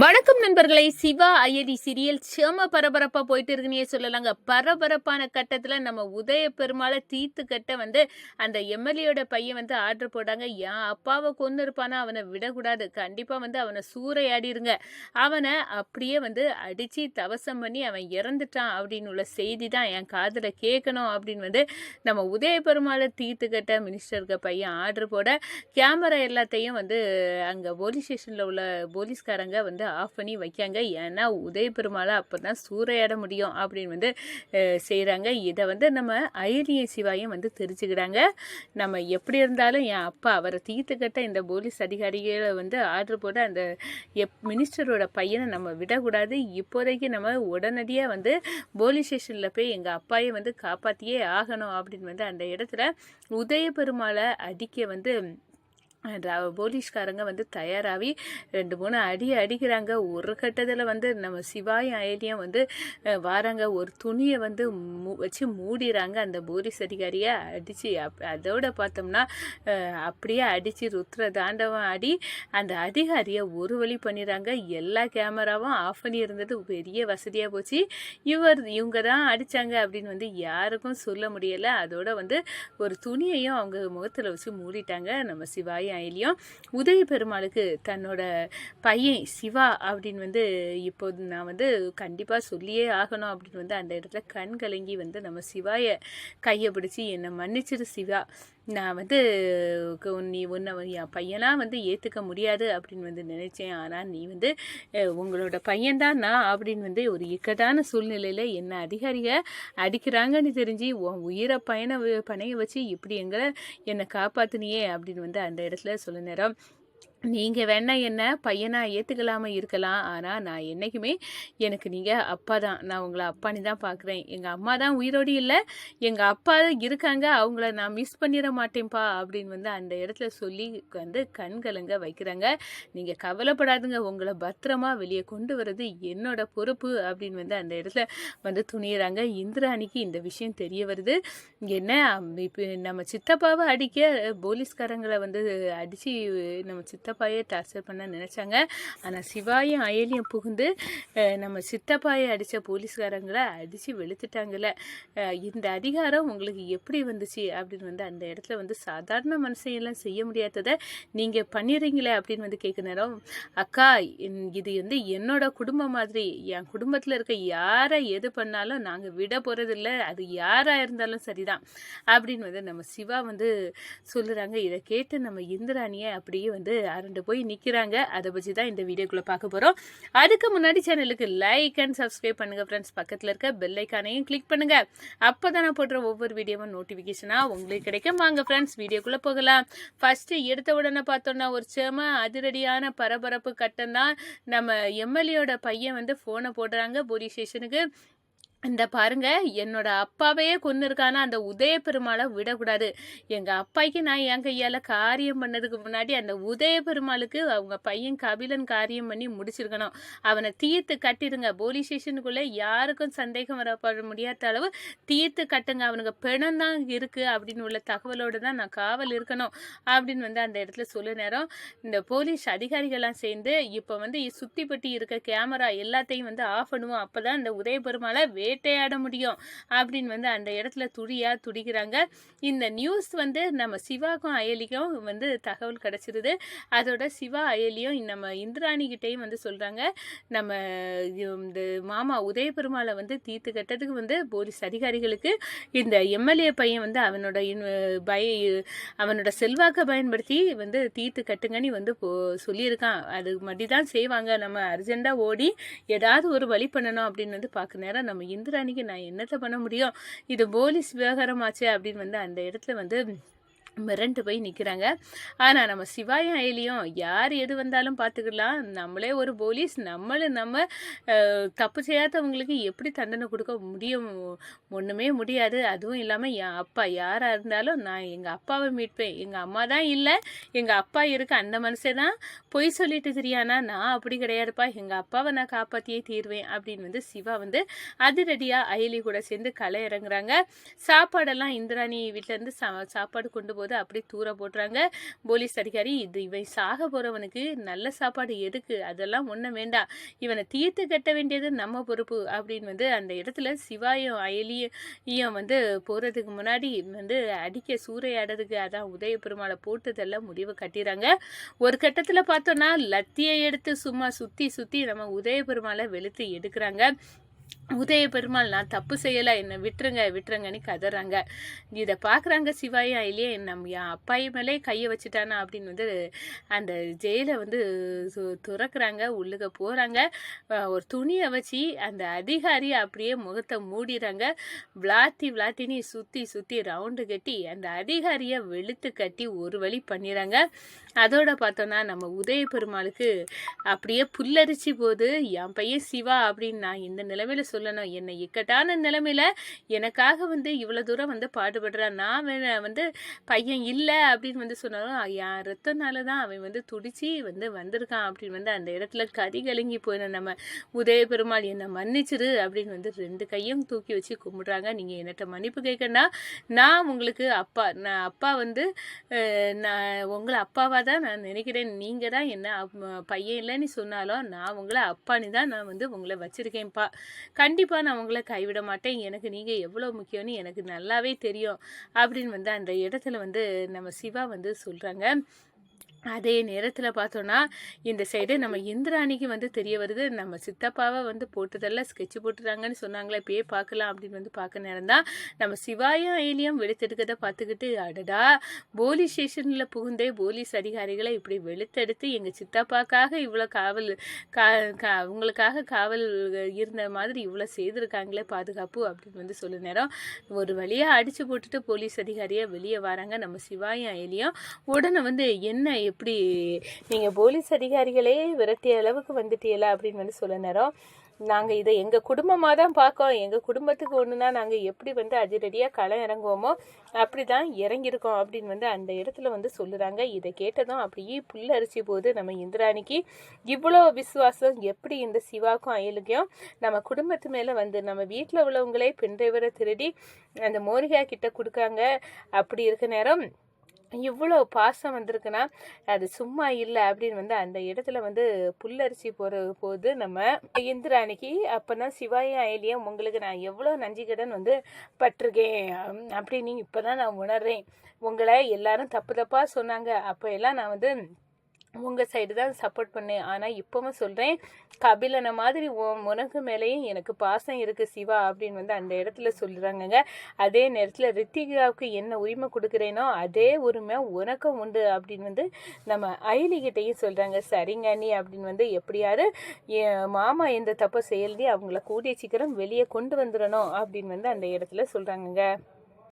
வணக்கம் நண்பர்களை. சிவா அயதி சீரியல் செம பரபரப்பா போயிட்டு இருக்குன்னே சொல்லலாங்க. பரபரப்பான கட்டத்துல நம்ம உதய பெருமாளை தீத்து கட்ட வந்து அந்த எம்எல்ஏயோட பையன் வந்து ஆர்டர் போட்டாங்க. என் அப்பாவை கொண்டு இருப்பானா? அவனை விடக்கூடாது. கண்டிப்பா வந்து அவனை சூறையாடிருங்க. அவனை அப்படியே வந்து அடிச்சு தவசம் பண்ணி அவன் இறந்துட்டான் அப்படின்னு உள்ள செய்தி தான் என் காதில் கேட்கணும் அப்படின்னு வந்து நம்ம உதய பெருமாளை தீத்து கட்ட மினிஸ்டருக்கு பையன் ஆர்டர் போட கேமரா எல்லாத்தையும் வந்து அங்கே போலீஸ் ஸ்டேஷனில் உள்ள போலீஸ்காரங்க வந்து ஆஃப் பண்ணி வைக்காங்க ஏன்னா உதய பெருமாளை அப்போ தான் சூறையாட முடியும் அப்படின்னு வந்து செய்கிறாங்க இதை வந்து நம்ம ஐரிய சிவாயும் வந்து தெரிஞ்சுக்கிறாங்க. நம்ம எப்படி இருந்தாலும் என் அப்பா அவரை தீர்த்துக்கட்ட இந்த போலீஸ் அதிகாரிகளை வந்து ஆர்டர் போட அந்த எப் மினிஸ்டரோட பையனை நம்ம விடக்கூடாது. இப்போதைக்கு நம்ம உடனடியாக வந்து போலீஸ் ஸ்டேஷனில் போய் எங்கள் அப்பாயை வந்து காப்பாற்றியே ஆகணும் அப்படின்னு வந்து அந்த இடத்துல உதய பெருமாளை அடிக்க வந்து போலீஸ்காரங்க வந்து தயாராகி ரெண்டு மூணு அடி அடிக்கிறாங்க. ஒரு கட்டத்தில் வந்து நம்ம சிவாய் அயலியும் வந்து வாராங்க. ஒரு துணியை வந்து மூ வச்சு மூடிறாங்க. அந்த போலீஸ் அதிகாரியை அடித்து அப் அதோட பார்த்தோம்னா அப்படியே அடித்து ருத்ர தாண்டவம் ஆடி அந்த அதிகாரியை ஒரு வழி பண்ணிடுறாங்க எல்லா கேமராவும் ஆஃப் பண்ணி இருந்தது பெரிய வசதியாக போச்சு. இவர் இவங்க தான் அடித்தாங்க அப்படின்னு வந்து யாருக்கும் சொல்ல முடியலை. அதோட வந்து ஒரு துணியையும் அவங்க முகத்தில் வச்சு மூடிட்டாங்க. நம்ம சிவாய் அயலியும் உதய பெருமாளுக்கு தன்னோட பையன் சிவா அப்படின்னு வந்து இப்போது நான் வந்து கண்டிப்பாக சொல்லியே ஆகணும் அப்படின்னு வந்து அந்த இடத்துல கண் கலங்கி வந்து நம்ம சிவாயை கையை பிடிச்சி என்னை மன்னிச்சிரு சிவா. நான் வந்து நீ உன்னை என் பையனாக வந்து ஏற்றுக்க முடியாது அப்படின்னு வந்து நினச்சேன். ஆனால் நீ வந்து உங்களோட பையன்தான் நான் அப்படின்னு வந்து ஒரு இக்கட்டான சூழ்நிலையில் என்ன அதிகாரிக அடிக்கிறாங்கன்னு தெரிஞ்சு உன் உயிரை பயண பணைய வச்சு இப்படி எங்களை என்னை காப்பாற்றினியே அப்படின்னு வந்து அந்த இடத்துல சொல்ல நேரம். நீங்கள் வேணா என்ன பையனாக ஏற்றுக்கலாம இருக்கலாம். ஆனால் நான் என்றைக்குமே எனக்கு நீங்கள் அப்பா தான். நான் உங்களை அப்பான்னு தான் பார்க்குறேன் எங்கள் அம்மா தான் உயிரோடு இல்லை. எங்கள் அப்பா இருக்காங்க. அவங்கள நான் மிஸ் பண்ணிட மாட்டேன்ப்பா அப்படின்னு வந்து அந்த இடத்துல சொல்லி வந்து கண்கலங்க வைக்கிறாங்க. நீங்கள் கவலைப்படாதுங்க. உங்களை பத்திரமா வெளியே கொண்டு வர்றது என்னோட பொறுப்பு அப்படின்னு வந்து அந்த இடத்துல வந்து துணியிறாங்க. இந்திராணிக்கு இந்த விஷயம் தெரிய வருது. என்ன? இப்போ நம்ம சித்தப்பாவை அடிக்க போலீஸ்காரங்களை வந்து அடித்து நம்ம சித்தப்பாயை டார்ச்சர் பண்ண நினச்சாங்க. ஆனால் சிவாயும் அயலியும் புகுந்து நம்ம சித்தப்பாயை அடித்த போலீஸ்காரங்களை அடித்து வெளுத்துட்டாங்கல்ல. இந்த அதிகாரம் உங்களுக்கு எப்படி வந்துச்சு? அப்படின்னு வந்து அந்த இடத்துல வந்து சாதாரண மனுஷையெல்லாம் செய்ய முடியாததை நீங்கள் பண்ணிடுறீங்களே அப்படின்னு வந்து கேட்க நேரம் அக்கா இது வந்து என்னோட குடும்பம் மாதிரி. என் குடும்பத்தில் இருக்க யாரை எது பண்ணாலும் நாங்கள் விட போகிறதில்ல அது யாராக இருந்தாலும் சரிதான். அப்படின்னு வந்து நம்ம சிவா வந்து சொல்லுறாங்க. இதை கேட்டு நம்ம இந்திராணியை அப்படியே வந்து அரண்டு போய் நிற்கிறாங்க அதை பற்றி தான் இந்த வீடியோக்குள்ளே பார்க்க போகிறோம் அதுக்கு முன்னாடி சேனலுக்கு லைக் அண்ட் சப்ஸ்கிரைப் பண்ணுங்கள் ஃப்ரெண்ட்ஸ் பக்கத்தில் இருக்க பெல் ஐக்கானையும் கிளிக் பண்ணுங்கள் அப்போ தான் நான் போடுற ஒவ்வொரு வீடியோவும் நோட்டிஃபிகேஷனாக உங்களுக்கு கிடைக்கும். வாங்க ஃப்ரெண்ட்ஸ் வீடியோக்குள்ளே போகலாம். ஃபஸ்ட்டு எடுத்த உடனே பார்த்தோன்னா ஒரு சேம அதிரடியான பரபரப்பு கட்டம் தான். நம்ம எம்எல்ஏயோட பையன் வந்து ஃபோனை போடுறாங்க. போலீஸ் ஸ்டேஷனுக்கு இந்த பாருங்க என்னோட அப்பாவையே கொண்டு இருக்கானா அந்த உதய பெருமாளை விடக்கூடாது. எங்க அப்பாய்க்கு நான் என் கையால காரியம் பண்ணதுக்கு முன்னாடி அந்த உதய பெருமாளுக்கு அவங்க பையன் கபிலன் காரியம் பண்ணி முடிச்சிருக்கணும். அவனை தீர்த்து கட்டிடுங்க. போலீஸ் ஸ்டேஷனுக்குள்ள யாருக்கும் சந்தேகம் வரப்பட முடியாத அளவு தீர்த்து கட்டுங்க. அவனுக்கு பிணம் தான் இருக்கு அப்படின்னு உள்ள தகவலோடு தான் நான் காவல் இருக்கணும் அப்படின்னு வந்து அந்த இடத்துல சொல்ல நேரம் இந்த போலீஸ் அதிகாரிகள்லாம் சேர்ந்து இப்போ வந்து சுத்தி பட்டி இருக்க கேமரா எல்லாத்தையும் வந்து ஆஃப் பண்ணுவோம். அப்பதான் இந்த உதய பெருமாளை வேட்டையாட முடியும் அப்படின்னு வந்து அந்த இடத்துல துடியாக துடிக்கிறாங்க. இந்த நியூஸ் வந்து நம்ம சிவாக்கும் அயலிக்கும் வந்து தகவல் கிடச்சிருது. அதோட சிவா அயலியும் நம்ம இந்திராணிகிட்டையும் வந்து சொல்கிறாங்க நம்ம இந்த மாமா உதய பெருமாளை வந்து தீர்த்து கட்டதுக்கு வந்து போலீஸ் அதிகாரிகளுக்கு இந்த எம்எல்ஏ பையன் வந்து அவனோட இன்- பய அவனோட செல்வாக்கை பயன்படுத்தி வந்து தீர்த்து கட்டுங்கன்னு வந்து போ சொல்லியிருக்கான். அது மட்டும் தான் செய்வாங்க. நம்ம அர்ஜெண்டாக ஓடி ஏதாவது ஒரு வழி பண்ணணும் அப்படின்னு வந்து பார்க்க நேரம் நம்ம இந்திராணிக்கு நான் என்னத்தை பண்ண முடியும்? இது போலீஸ் விவகாரமாச்சு அப்படின்னு வந்து அந்த இடத்துல வந்து மிரண்டு போய் நிற்கிறாங்க ஆனால் நம்ம சிவாயும் அயலியும் யார் எது வந்தாலும் பார்த்துக்கலாம் நம்மளே ஒரு போலீஸ். நம்மளும் நம்ம தப்பு செய்யாதவங்களுக்கு எப்படி தண்டனை கொடுக்க முடியும்? ஒன்றுமே முடியாது. அதுவும் இல்லாமல் என் அப்பா யாராக இருந்தாலும் நான் எங்கள் அப்பாவை மீட்பேன். எங்கள் அம்மா தான் இல்லை. எங்கள் அப்பா இருக்கு அந்த மனுஷன் தான் பொய் சொல்லிட்டு தெரியானா நான் அப்படி கிடையாதுப்பா. எங்கள் அப்பாவை நான் காப்பாற்றியே தீர்வேன் அப்படின்னு வந்து சிவா வந்து அதிரடியாக அயலி கூட சேர்ந்து களை இறங்குறாங்க. சாப்பாடெல்லாம் இந்திராணி வீட்டிலேருந்து சா சாப்பாடு கொண்டு போது அப்படியே தூர போட்டுறாங்க. போலீஸ் அதிகாரி இது இவன் சாக போகிறவனுக்கு நல்ல சாப்பாடு எதுக்கு? அதெல்லாம் ஒன்றும் வேண்டாம். இவனை தீர்த்து கட்ட வேண்டியது நம்ம பொறுப்பு அப்படின்னு வந்து அந்த இடத்துல சிவாயும் அயலியும் வந்து போகிறதுக்கு முன்னாடி வந்து அடிக்க சூறையாடுறதுக்கு அதான் உதய பெருமாளை போட்டதெல்லாம் முடிவு கட்டிடுறாங்க ஒரு கட்டத்தில் பார்த்தோன்னா லத்தியை எடுத்து சும்மா சுற்றி சுற்றி நம்ம உதய பெருமாளை வெளுத்து எடுக்கிறாங்க. உதய பெருமாள் நான் தப்பு செய்யலை. என்னை விட்டுருங்க விட்டுருங்கன்னு கதறாங்க. இதை பார்க்குறாங்க சிவாயா இல்லையே நம்ம என் அப்பாயி மேலே கையை வச்சுட்டானா? அப்படின்னு வந்து அந்த ஜெயிலை வந்து சு- துறக்குறாங்க உள்ளுக போகிறாங்க ஒரு துணியை வச்சு அந்த அதிகாரி அப்படியே முகத்தை மூடிறாங்க விளாத்தி விளாத்தினி சுற்றி சுற்றி ரவுண்டு கட்டி அந்த அதிகாரியை வெளுத்து கட்டி ஒரு வழி பண்ணிடுறாங்க. அதோட பார்த்தோன்னா நம்ம உதய பெருமாளுக்கு அப்படியே புல்லரிச்சு போது என் பையன் சிவா அப்படின்னு நான் இந்த நிலைமையில சொல்லணும். என்னை இக்கட்டான நிலைமையில எனக்காக வந்து இவ்வளோ தூரம் வந்து பாடுபடுறான் நான் வந்து பையன் இல்லை அப்படின்னு வந்து சொன்னாலும் என் ரத்தனால தான் அவன் வந்து துடிச்சு வந்து வந்திருக்கான். அப்படின்னு வந்து அந்த இடத்துல கதி கலங்கி போயின நம்ம உதய பெருமாள் என்னை மன்னிச்சிரு அப்படின்னு வந்து ரெண்டு கையும் தூக்கி வச்சு கும்பிடுறாங்க. நீங்கள் என்னட்ட மன்னிப்பு கேட்கனா நான் உங்களுக்கு அப்பா நான் அப்பா வந்து நான் உங்களை அப்பாவாக தான் நான் நினைக்கிறேன். நீங்கள் தான் என்ன அப்- பையன் இல்லைன்னு சொன்னாலும் நான் உங்களை அப்பான்னு தான் நான் வந்து உங்களை வச்சுருக்கேன்ப்பா. கண்டிப்பாக நான் உங்களை கைவிட மாட்டேன். எனக்கு நீங்கள் எவ்வளோ முக்கியம்னு எனக்கு நல்லாவே தெரியும். அப்படின்னு வந்து அந்த இடத்துல வந்து நம்ம சிவா வந்து சொல்கிறாங்க அதே நேரத்தில் பார்த்தோன்னா இந்த சைடு நம்ம இந்திராணிக்கு வந்து தெரிய வருது. நம்ம சித்தப்பாவை வந்து போட்டதெல்லாம் ஸ்கெட்ச் போட்டுறாங்கன்னு சொன்னாங்களே இப்பயே பார்க்கலாம் அப்படின்னு வந்து பார்க்க நேரம் தான். நம்ம சிவாயும் ஏலியும் வெளுத்தெடுக்கதை பார்த்துக்கிட்டு அடடா போலீஸ் ஸ்டேஷனில் புகுந்தே போலீஸ் அதிகாரிகளை இப்படி வெளுத்தெடுத்து எங்கள் சித்தப்பாக்காக இவ்வளோ காவல் கா கா அவங்களுக்காக காவல் இருந்த மாதிரி இவ்வளோ செய்திருக்காங்களே பாதுகாப்பு அப்படின்னு வந்து சொல்ல நேரம். ஒரு வழியாக அடித்து போட்டுட்டு போலீஸ் அதிகாரியாக வெளியே வராங்க. நம்ம சிவாயும் ஏலியும் உடனே வந்து என்ன எப்படி நீங்கள் போலீஸ் அதிகாரிகளே விரட்டிய அளவுக்கு வந்துட்டீங்களா அப்படின்னு வந்து சொல்ல நேரம். நாங்கள் இதை எங்கள் குடும்பமாக தான் பார்க்கோம். எங்கள் குடும்பத்துக்கு ஒன்றுனா நாங்கள் எப்படி வந்து அதிரடியாக களை இறங்குவோமோ அப்படி தான் இறங்கியிருக்கோம் அப்படின்னு வந்து அந்த இடத்துல வந்து சொல்லுறாங்க. இதை கேட்டதும் அப்படியே புல்லரிச்சு போது நம்ம இந்திராணிக்கு இவ்வளோ விசுவாசம் எப்படி இந்த சிவாக்கும் அயலுக்கும் நம்ம குடும்பத்து மேலே வந்து நம்ம வீட்டில் உள்ளவங்களே பெண் டிரைவரை திருடி அந்த மோரிகா கிட்ட கொடுக்காங்க. அப்படி இருக்க நேரம் இவ்வளோ பாசம் வந்திருக்குன்னா அது சும்மா இல்லை அப்படின்னு வந்து அந்த இடத்துல வந்து புல்லரிசி போகிற போது நம்ம இந்திராணிக்கு அப்போனா சிவாய அயலியம் உங்களுக்கு நான் எவ்வளோ நஞ்சிக்கடன் வந்து பட்டிருக்கேன். அப்படின்னு இப்போ தான் நான் உணர்றேன். உங்களை எல்லாரும் தப்பு தப்பாக சொன்னாங்க. அப்போ எல்லாம் நான் வந்து உங்கள் சைடு தான் சப்போர்ட் பண்ணேன். ஆனால் இப்போவும் சொல்கிறேன் கபிலனை மாதிரி உனக்கு மேலேயும் எனக்கு பாசம் இருக்குது சிவா அப்படின்னு வந்து அந்த இடத்துல சொல்கிறாங்கங்க அதே நேரத்தில் ரித்திகாவுக்கு என்ன உரிமை கொடுக்குறேனோ அதே உரிமை உனக்கும் உண்டு அப்படின்னு வந்து நம்ம அயலிகிட்டையும் சொல்கிறாங்க சரிங்க நீ அப்படின்னு வந்து எப்படியாவது என் மாமா எந்த தப்பை செயல்தி அவங்கள கூடிய சீக்கிரம் வெளியே கொண்டு வந்துடணும் அப்படின்னு வந்து அந்த இடத்துல சொல்கிறாங்கங்க